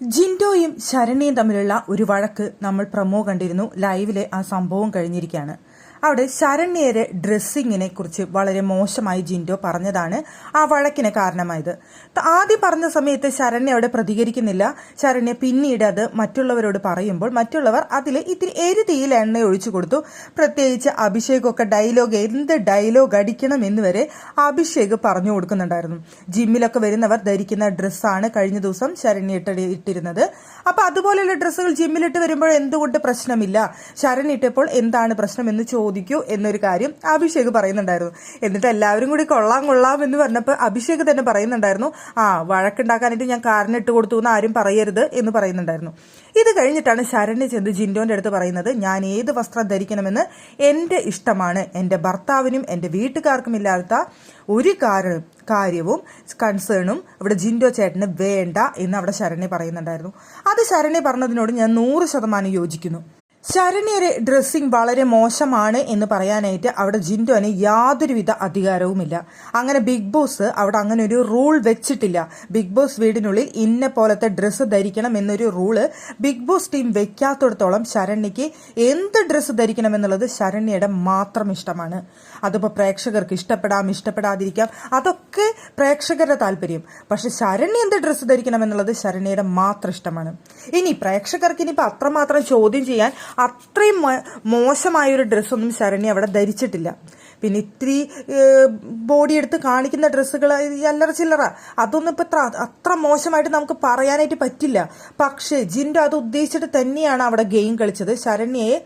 ജിൻഡോയും ശരണയും തമ്മിലുള്ള ഒരു വഴക്ക് നമ്മൾ പ്രമോ കണ്ടിരുന്നു. ലൈവിലെ ആ സംഭവം കഴിഞ്ഞിരിക്കുകയാണ്. അവിടെ ശരണ്യരെ ഡ്രസ്സിങ്ങിനെ കുറിച്ച് വളരെ മോശമായി ജിൻഡോ പറഞ്ഞതാണ് ആ വഴക്കിന് കാരണമായത്. ആദ്യം പറഞ്ഞ സമയത്ത് ശരണ്യ അവിടെ പ്രതികരിക്കുന്നില്ല. ശരണ്യ പിന്നീട് അത് മറ്റുള്ളവരോട് പറയുമ്പോൾ മറ്റുള്ളവർ അതിൽ ഇത്തിരി എരുതിയിൽ എണ്ണ ഒഴിച്ചു കൊടുത്തു. പ്രത്യേകിച്ച് അഭിഷേകൊക്കെ ഡയലോഗ് എന്ത് ഡയലോഗ് അടിക്കണം എന്ന് വരെ അഭിഷേക് പറഞ്ഞു കൊടുക്കുന്നുണ്ടായിരുന്നു. ജിമ്മിലൊക്കെ വരുന്നവർ ധരിക്കുന്ന ഡ്രസ്സാണ് കഴിഞ്ഞ ദിവസം ശരണ്യ ഇട്ട ഇട്ടിരുന്നത്. അപ്പൊ അതുപോലെയുള്ള ഡ്രസ്സുകൾ ജിമ്മിലിട്ട് വരുമ്പോൾ എന്തുകൊണ്ട് പ്രശ്നമില്ല? ശരണ്യ ഇട്ടപ്പോൾ എന്താണ് പ്രശ്നം എന്ന് ചോദിക്കൂ എന്നൊരു കാര്യം അഭിഷേക് പറയുന്നുണ്ടായിരുന്നു. എന്നിട്ട് എല്ലാവരും കൂടി കൊള്ളാം കൊള്ളാം എന്ന് പറഞ്ഞപ്പോൾ അഭിഷേക് തന്നെ പറയുന്നുണ്ടായിരുന്നു. ആ വഴക്കുണ്ടാക്കാനായിട്ട് ഞാൻ കാരണം ഇട്ട് കൊടുത്തു എന്ന് ആരും പറയരുത് എന്ന് പറയുന്നുണ്ടായിരുന്നു. ഇത് കഴിഞ്ഞിട്ടാണ് ശരണ്യ ചെന്ന് ജിൻഡോന്റെ അടുത്ത് പറയുന്നത് ഞാൻ ഏത് വസ്ത്രം ധരിക്കണമെന്ന് എന്റെ ഇഷ്ടമാണ്. എന്റെ ഭർത്താവിനും എന്റെ വീട്ടുകാർക്കും ഇല്ലാത്ത ഒരു കാരണം കാര്യവും കൺസേണും അവിടെ ജിൻഡോ ചേട്ടന് വേണ്ട എന്ന് അവിടെ ശരണ്യ പറയുന്നുണ്ടായിരുന്നു. അത് ശരണ്യ പറഞ്ഞതിനോട് ഞാൻ നൂറ് ശതമാനം യോജിക്കുന്നു. ശരണ്യയുടെ ഡ്രസ്സിംഗ് വളരെ മോശമാണ് എന്ന് പറയാനായിട്ട് അവിടെ ജിൻഡോന് യാതൊരുവിധ അധികാരവുമില്ല. അങ്ങനെ ബിഗ് ബോസ് അവിടെ അങ്ങനെ ഒരു റൂൾ വെച്ചിട്ടില്ല. ബിഗ് ബോസ് വീടിനുള്ളിൽ ഇന്ന പോലത്തെ ഡ്രസ്സ് ധരിക്കണം എന്നൊരു റൂൾ ബിഗ് ബോസ് ടീം വെക്കാത്തിടത്തോളം ശരണ്യയ്ക്ക് എന്ത് ഡ്രസ്സ് ധരിക്കണം എന്നുള്ളത് ശരണ്യയുടെ മാത്രം ഇഷ്ടമാണ്. അതിപ്പോൾ പ്രേക്ഷകർക്ക് ഇഷ്ടപ്പെടാം ഇഷ്ടപ്പെടാതിരിക്കാം അതൊക്കെ പ്രേക്ഷകരുടെ താല്പര്യം. പക്ഷെ ശരണ്യ എന്ത് ഡ്രസ്സ് ധരിക്കണം എന്നുള്ളത് ശരണ്യയുടെ മാത്രം ഇഷ്ടമാണ്. ഇനി പ്രേക്ഷകർക്ക് ഇനിയിപ്പോൾ അത്രമാത്രം ചോദ്യം ചെയ്യാൻ അത്രയും മോശമായൊരു ഡ്രസ്സൊന്നും ശരണ്യ അവിടെ ധരിച്ചിട്ടില്ല. പിന്നെ ഇത്തിരി ബോഡി എടുത്ത് കാണിക്കുന്ന ഡ്രസ്സുകൾ അല്ലറ ചില്ലറ അതൊന്നും ഇപ്പം അത്ര അത്ര മോശമായിട്ട് നമുക്ക് പറയാനായിട്ട് പറ്റില്ല. പക്ഷേ ജിൻഡോ അത് ഉദ്ദേശിച്ചിട്ട് തന്നെയാണ് അവിടെ ഗെയിം കളിച്ചത്. ശരണ്യയെ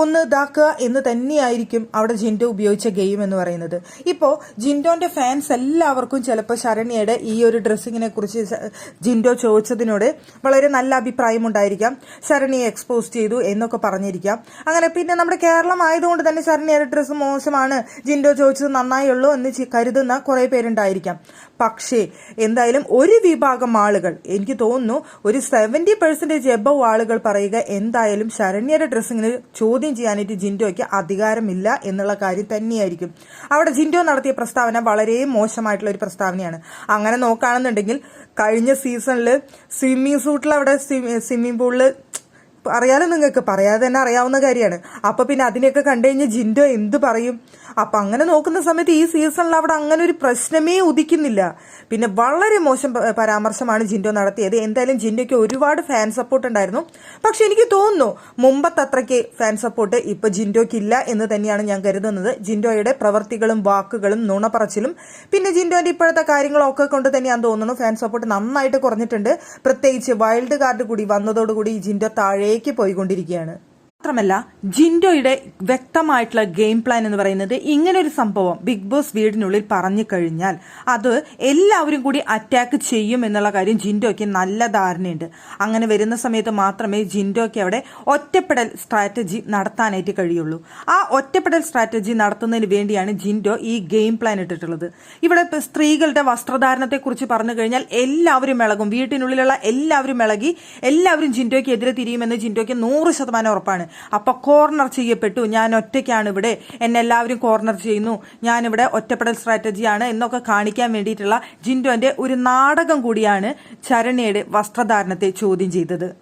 ഒന്ന് ഇതാക്കുക എന്ന് തന്നെയായിരിക്കും അവിടെ ജിൻഡോ ഉപയോഗിച്ച ഗെയിം എന്ന് പറയുന്നത്. ഇപ്പോൾ ജിൻഡോന്റെ ഫാൻസ് എല്ലാവർക്കും ചിലപ്പോൾ ശരണ്യയുടെ ഈ ഒരു ഡ്രസ്സിങ്ങിനെ കുറിച്ച് ജിൻഡോ ചോദിച്ചതിനോട് വളരെ നല്ല അഭിപ്രായം ഉണ്ടായിരിക്കാം. ശരണ്യെ എക്സ്പോസ് ചെയ്തു എന്നൊക്കെ പറഞ്ഞിരിക്കാം. അങ്ങനെ പിന്നെ നമ്മുടെ കേരളം ആയതുകൊണ്ട് തന്നെ ശരണ്യയുടെ ഡ്രസ്സ് മോശമാണ് ജിൻഡോ ചോദിച്ചത് നന്നായുള്ളൂ എന്ന് കരുതുന്ന കുറേ പേരുണ്ടായിരിക്കാം. പക്ഷേ എന്തായാലും ഒരു വിഭാഗം ആളുകൾ എനിക്ക് തോന്നുന്നു ഒരു സെവന്റി പെർസെന്റേജ് എബവ് ആളുകൾ പറയുക എന്തായാലും ശരണ്യയുടെ ഡ്രസ്സിങ്ങിന് ചോദ്യം ചെയ്യാനായിട്ട് ജിൻഡോയ്ക്ക് അധികാരമില്ല എന്നുള്ള കാര്യം തന്നെയായിരിക്കും. അവിടെ ജിൻഡോ നടത്തിയ പ്രസ്താവന വളരെ മോശമായിട്ടുള്ള ഒരു പ്രസ്താവനയാണ്. അങ്ങനെ നോക്കുകയാണെന്നുണ്ടെങ്കിൽ കഴിഞ്ഞ സീസണിൽ സ്വിമ്മിംഗ് സൂട്ടിൽ അവിടെ സ്വിമ്മിംഗ് പൂളിൽ അറിയാലോ നിങ്ങൾക്ക് പറയാതെ തന്നെ അറിയാവുന്ന കാര്യമാണ്. അപ്പൊ പിന്നെ അതിനെയൊക്കെ കണ്ടു കഴിഞ്ഞാൽ ജിൻഡോ എന്ത് പറയും? അപ്പൊ അങ്ങനെ നോക്കുന്ന സമയത്ത് ഈ സീസണിൽ അവിടെ അങ്ങനെ ഒരു പ്രശ്നമേ ഉദിക്കുന്നില്ല. പിന്നെ വളരെ മോശം പരാമർശമാണ് ജിൻഡോ നടത്തിയത്. എന്തായാലും ജിൻഡോയ്ക്ക് ഒരുപാട് ഫാൻ സപ്പോർട്ട് ഉണ്ടായിരുന്നു. പക്ഷെ എനിക്ക് തോന്നുന്നു മുമ്പത്തെ അത്രയ്ക്ക് ഫാൻ സപ്പോർട്ട് ഇപ്പൊ ജിൻഡോയ്ക്ക് ഇല്ല എന്ന് തന്നെയാണ് ഞാൻ കരുതുന്നത്. ജിൻഡോയുടെ പ്രവർത്തികളും വാക്കുകളും നുണപ്പറച്ചിലും പിന്നെ ജിൻഡോന്റെ ഇപ്പോഴത്തെ കാര്യങ്ങളൊക്കെ കൊണ്ട് തന്നെയാണ് തോന്നുന്നു ഫാൻ സപ്പോർട്ട് നന്നായിട്ട് കുറഞ്ഞിട്ടുണ്ട്. പ്രത്യേകിച്ച് വൈൽഡ് കാർഡ് കൂടി വന്നതോടുകൂടി ജിൻഡോ താഴേക്ക് പോയിക്കൊണ്ടിരിക്കുകയാണ്. മാത്രമല്ല ജിൻഡോയുടെ വ്യക്തമായിട്ടുള്ള ഗെയിം പ്ലാൻ എന്ന് പറയുന്നത് ഇങ്ങനെ ഒരു സംഭവം ബിഗ് ബോസ് വീടിനുള്ളിൽ പറഞ്ഞു കഴിഞ്ഞാൽ അത് എല്ലാവരും കൂടി അറ്റാക്ക് ചെയ്യും എന്നുള്ള കാര്യം ജിൻഡോയ്ക്ക് നല്ല ധാരണയുണ്ട്. അങ്ങനെ വരുന്ന സമയത്ത് മാത്രമേ ജിൻഡോയ്ക്ക് അവിടെ ഒറ്റപ്പെടൽ സ്ട്രാറ്റജി നടത്താനായിട്ട് കഴിയുള്ളൂ. ആ ഒറ്റപ്പെടൽ സ്ട്രാറ്റജി നടത്തുന്നതിന് വേണ്ടിയാണ് ജിൻഡോ ഈ ഗെയിം പ്ലാൻ ഇട്ടിട്ടുള്ളത്. ഇവിടെ സ്ത്രീകളുടെ സ്ത്രീകളുടെ വസ്ത്രധാരണത്തെക്കുറിച്ച് പറഞ്ഞു കഴിഞ്ഞാൽ എല്ലാവരും ഇളകും. വീട്ടിനുള്ളിലുള്ള എല്ലാവരും ഇളകി എല്ലാവരും ജിൻഡോയ്ക്ക് എതിരെ തിരിയുമെന്ന് ജിൻഡോയ്ക്ക് നൂറ് ശതമാനം ഉറപ്പാണ്. അപ്പൊ കോർണർ ചെയ്യപ്പെട്ടു. ഞാൻ ഒറ്റയ്ക്കാണ് ഇവിടെ. എന്നെ എല്ലാവരും കോർണർ ചെയ്യുന്നു. ഞാനിവിടെ ഒറ്റപ്പെടൽ സ്ട്രാറ്റജിയാണ് എന്നൊക്കെ കാണിക്കാൻ വേണ്ടിയിട്ടുള്ള ജിൻഡോന്റെ ഒരു നാടകം കൂടിയാണ് ചരണിയുടെ വസ്ത്രധാരണത്തെ ചോദ്യം ചെയ്തത്.